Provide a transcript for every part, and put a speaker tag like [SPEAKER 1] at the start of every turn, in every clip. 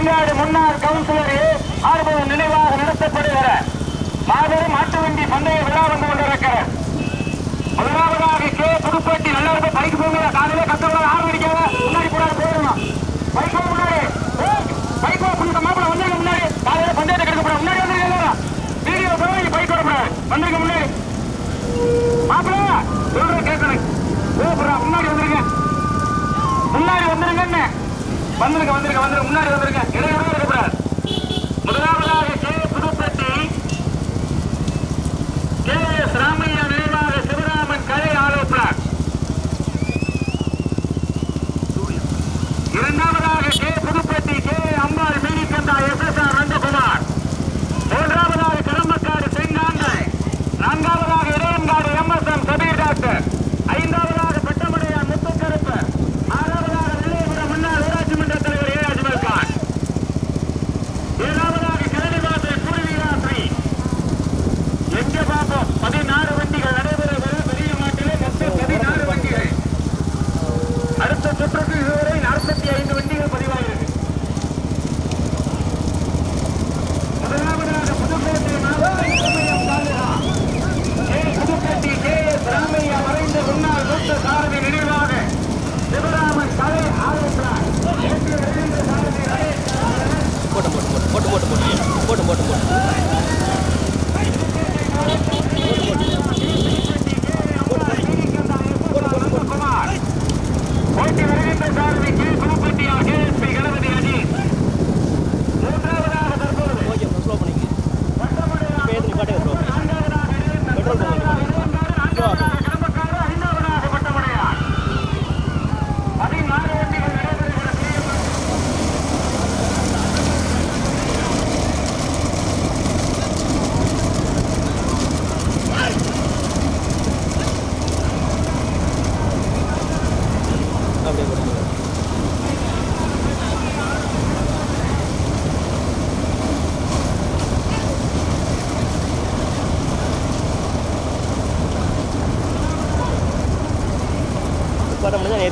[SPEAKER 1] திருவையாடு முன்னாள் கவுன்சிலர் ஆர்வம் நினைவாக நடத்தப்படுகிற மாபெரும் மாட்டு வண்டி பந்தய விழா வந்து கொண்டிருக்கிறார் முதலாவதாக கே. புதுப்பட்டி நல்லா பைக் போங்க காலையில கத்தவங்க ஆரம்பிக்காத முன்னாடி கூட போயிடணும். பைக் முன்னாடி. பைக் கொஞ்சம் மாப்பிள வந்திருக்க முன்னாடி. காலையில பந்தயத்தை கெடுக்க போற முன்னாடி வந்துருக்க வீடியோ போய் பைக் வரப்படாது வந்திருக்க முன்னாடி. மாப்பிள சொல்ற கேட்கணும் முன்னாடி வந்துருங்க முன்னாடி வந்துருங்கன்னு வந்துருங்க வந்துருங்க வந்துருங்க. முன்னாடி வந்துருங்க. இடையிலே இருக்கக்கூடாது முதலாவதாக K Puduppatti. K S Ram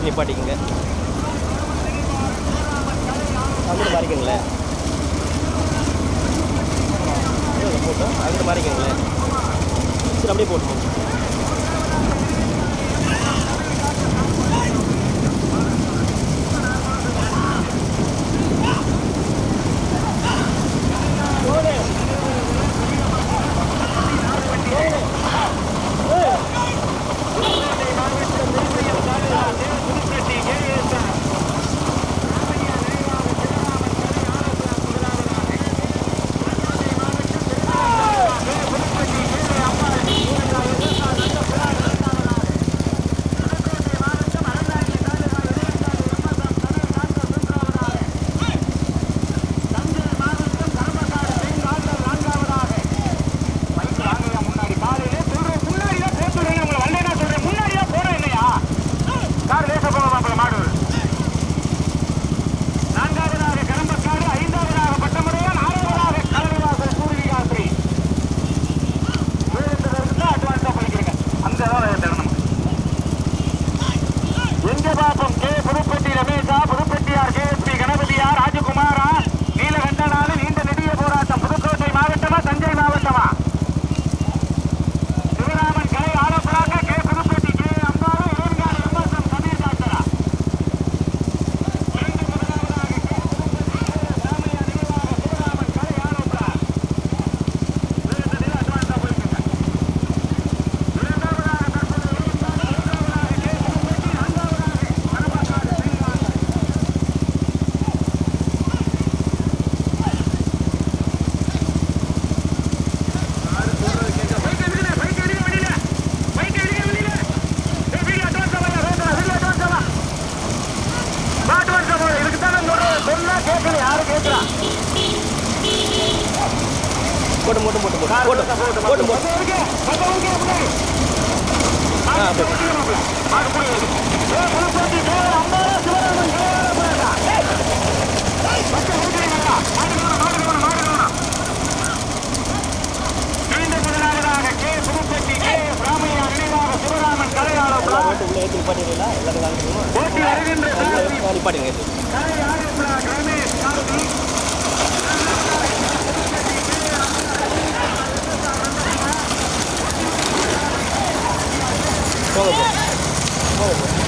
[SPEAKER 1] நிப்பாட்டிக்கலாம்
[SPEAKER 2] போட்டு உள்ளே ஏற்றி
[SPEAKER 1] நிப்பாட்டிங்களா எல்லாத்தையும்
[SPEAKER 3] நிப்பாட்டிங்க போங்க
[SPEAKER 1] போங்க போங்க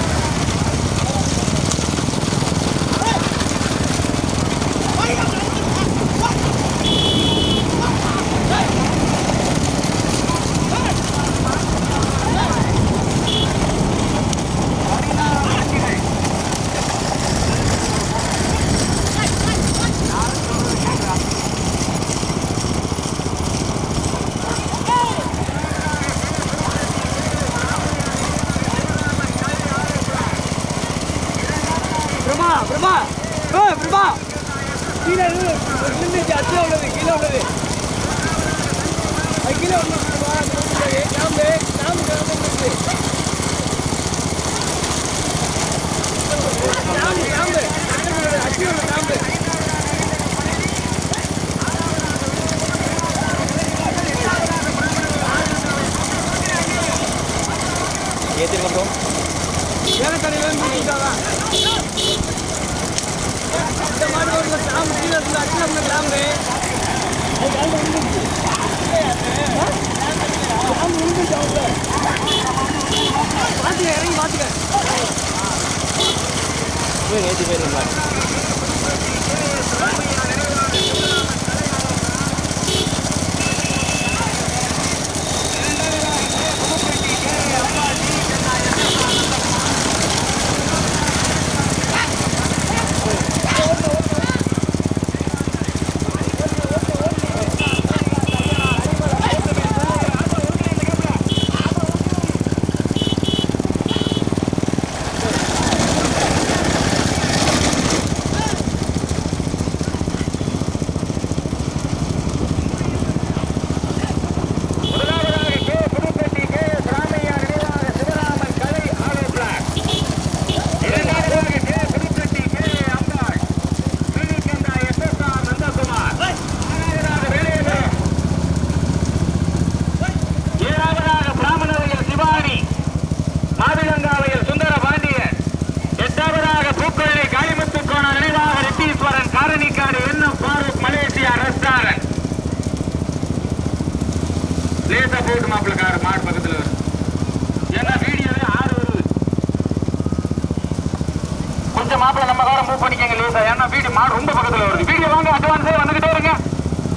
[SPEAKER 1] சீக்கிரம் மூவ் பண்ணிக்கங்க லூசா. ஏன்னா வீடு மாடு ரொம்ப பக்கத்தில் வருது. வீடியோ வாங்க அட்வான்ஸே வந்துகிட்டே இருங்க.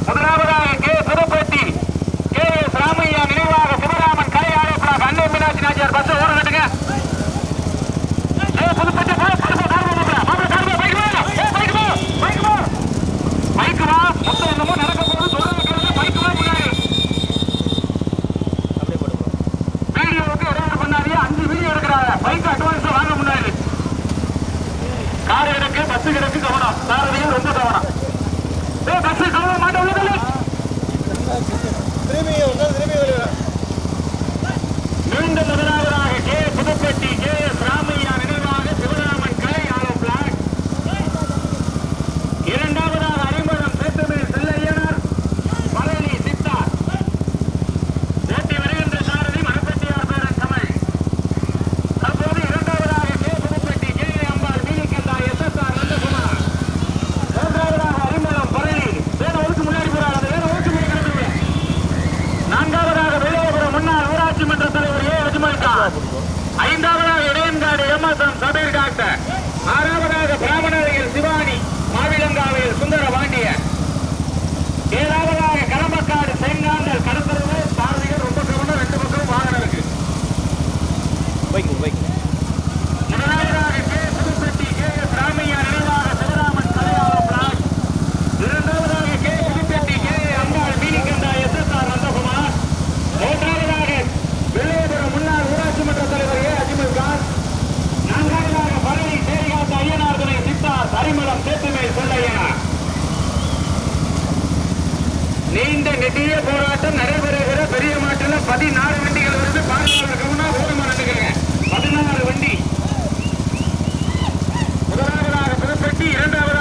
[SPEAKER 1] முதலாவதாக K. Tirupati K. S. Ramaiah நினைவாக சிவராமன் கலை ஆலோசனாக அன்னை மீனாட்சி நாச்சியார் பஸ் ஓட கட்டுங்க. புதுப்பட்டி என்னமோ நடக்க போகுது. தொடர்ந்து கிடந்து மைக்குமா முன்னாடி. வீடியோவுக்கு அஞ்சு வீடியோ பைக் அட்வான்ஸ் கார் கிடக்கு பஸ் கிடக்கு கவனம். சாரதியும் ரொம்ப கவனம். பஸ் கவனம் மாட்ட உள்ளதில்லை மீண்டும் முதலாவது தீய போராட்டம் நடைபெறுகிற பெரிய மாட்டுல பதினாறு வண்டிகள் வந்து பார்க்கலாம் இருக்கணும்னா ஓரமா நடந்துக்கிறேங்க பதினாறு வண்டி. முதலாவதாக புதுப்பட்டி இரண்டாவது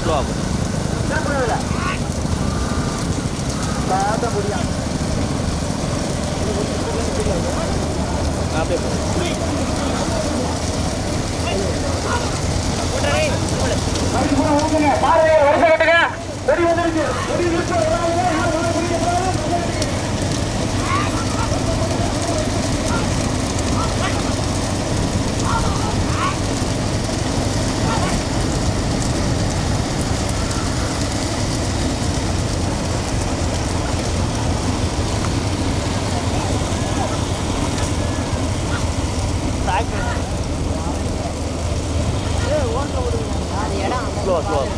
[SPEAKER 1] ஸ்லோ ஆகும் jual jual.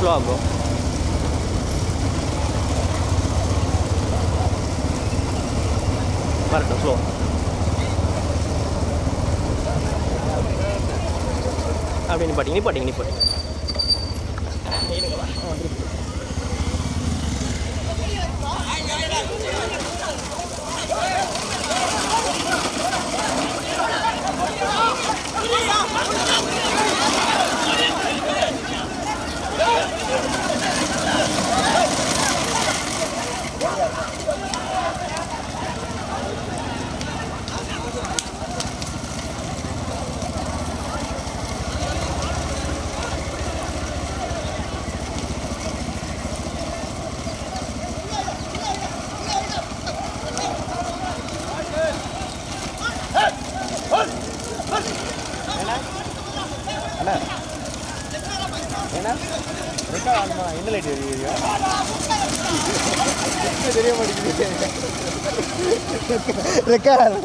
[SPEAKER 1] Jual bro. Guarda, slow. அப்படி நீ பாட்டிங்க Le cara, no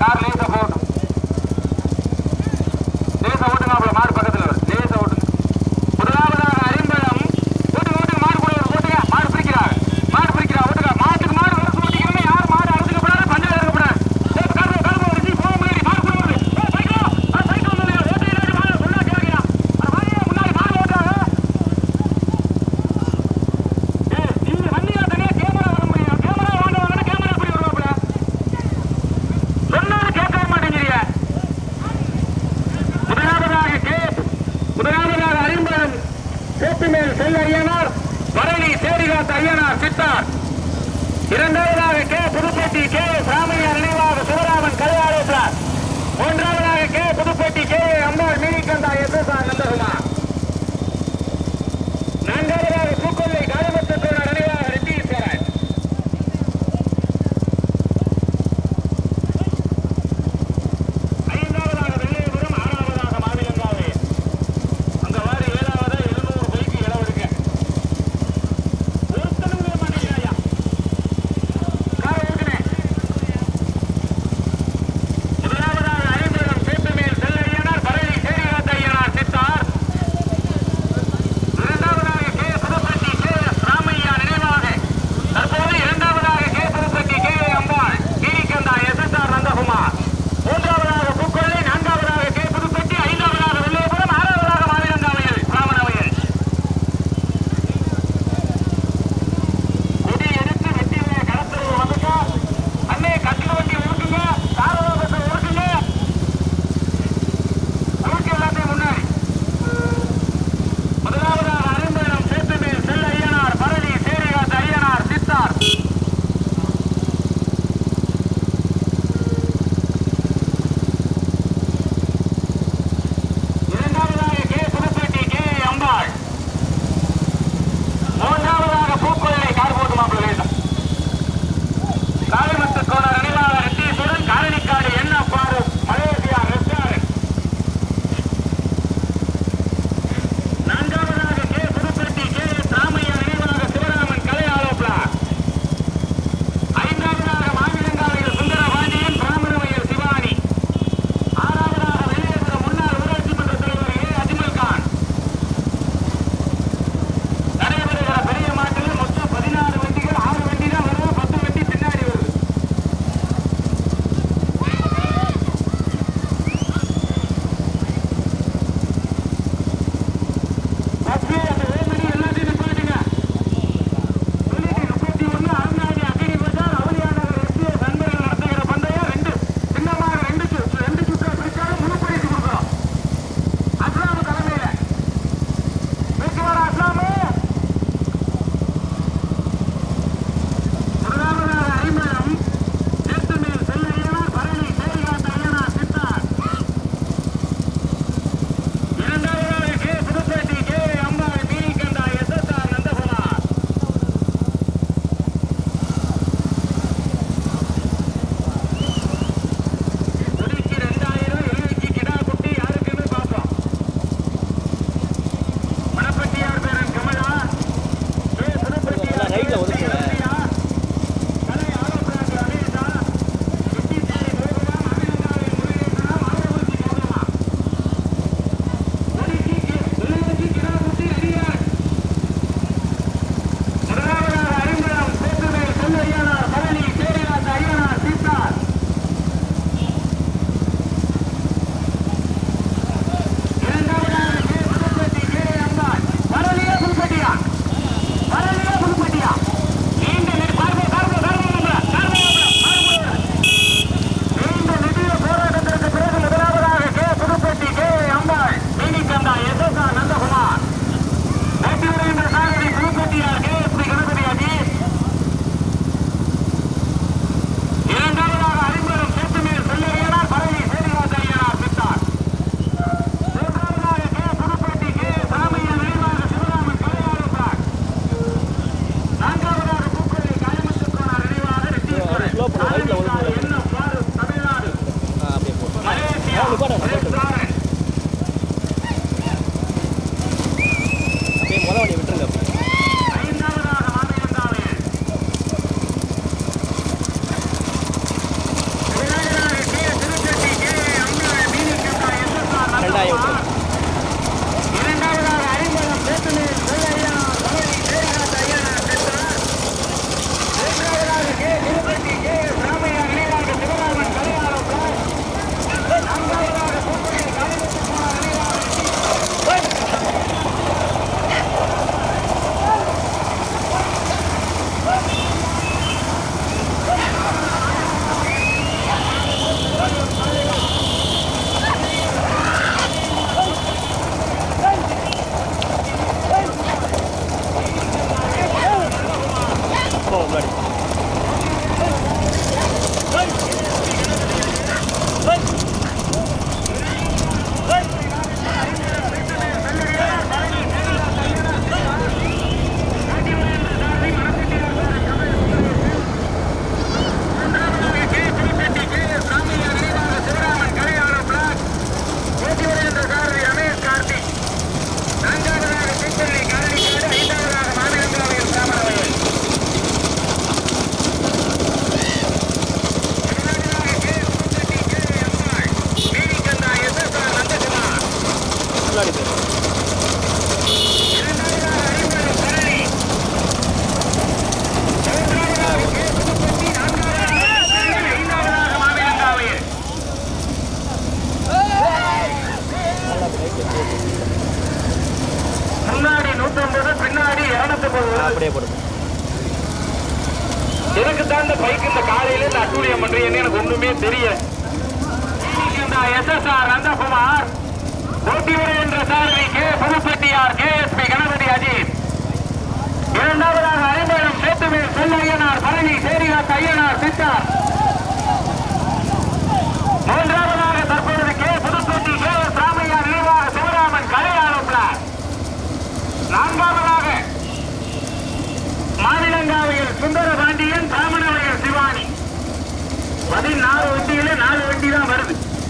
[SPEAKER 1] கார் லேசா போகணும் லேசா ஓட்டுங்க மாடு பக்கத்தில்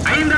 [SPEAKER 1] வருது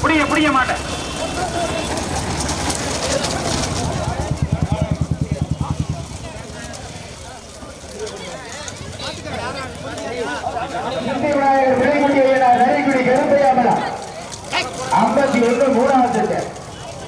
[SPEAKER 1] புடிங்க புடிங்க மாட்டேன் ஐம்பத்தி ஒன்று மூணாவது